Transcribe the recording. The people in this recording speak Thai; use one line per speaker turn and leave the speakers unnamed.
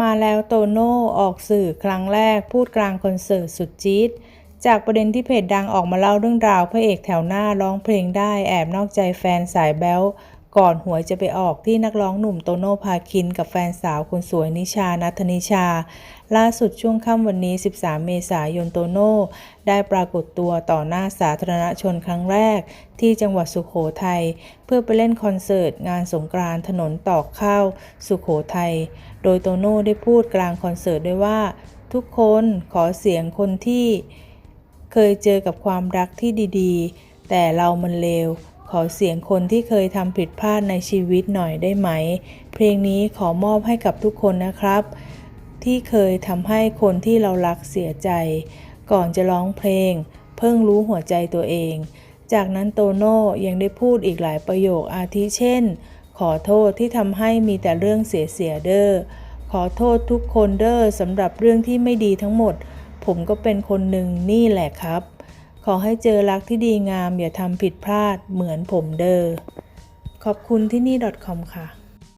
มาแล้วโตโน่ออกสื่อครั้งแรกพูดกลางคอนเสิร์ตสุดจี๊ดจากประเด็นที่เพจดังออกมาเล่าเรื่องราวพระเอกแถวหน้าร้องเพลงได้แอบนอกใจแฟนสายแบ๊ว ก่อนหวยจะไปออกที่นักร้องหนุ่มโตโน่พาคิน กับแฟนสาวคนสวยนิชานัทนิชา ล่าสุดช่วงค่ำวันนี้ 13 เมษายนโตโน่ได้ปรากฏตัวต่อหน้าสาธารณชนครั้งแรก ที่จังหวัดสุขโขทัยเพื่อไปเล่นคอนเสิร์ต งานสงกรานต์ถนนตอกข้าวสุขโขทัยโดยโตโน่ได้พูดกลางคอนเสิร์ตด้วยว่า ทุกคนขอเสียงคนที่เคยเจอกับความรักที่ดีๆ แต่เรามันเลว ขอเสียงคนที่เคยทำผิดพลาดในชีวิตหน่อยได้ไหม เพลงนี้ขอมอบให้กับทุกคนนะครับ ที่เคยทำให้คนที่เรารักเสียใจ ก่อนจะร้องเพลง เพิ่งรู้หัวใจตัวเอง จากนั้นโตโน่ยังได้พูดอีกหลายประโยคอาทิเช่น ขอโทษที่ทำให้มีแต่เรื่องเสียเสียเด้อขอโทษทุกคนเด้อสำหรับเรื่องที่ไม่ดีทั้งหมด ผมก็เป็นคนหนึ่งนี่แหละครับ ขอให้เจอรักที่ดีงาม อย่าทำผิดพลาดเหมือนผมเด้อขอบคุณที่นี่ .com ค่ะ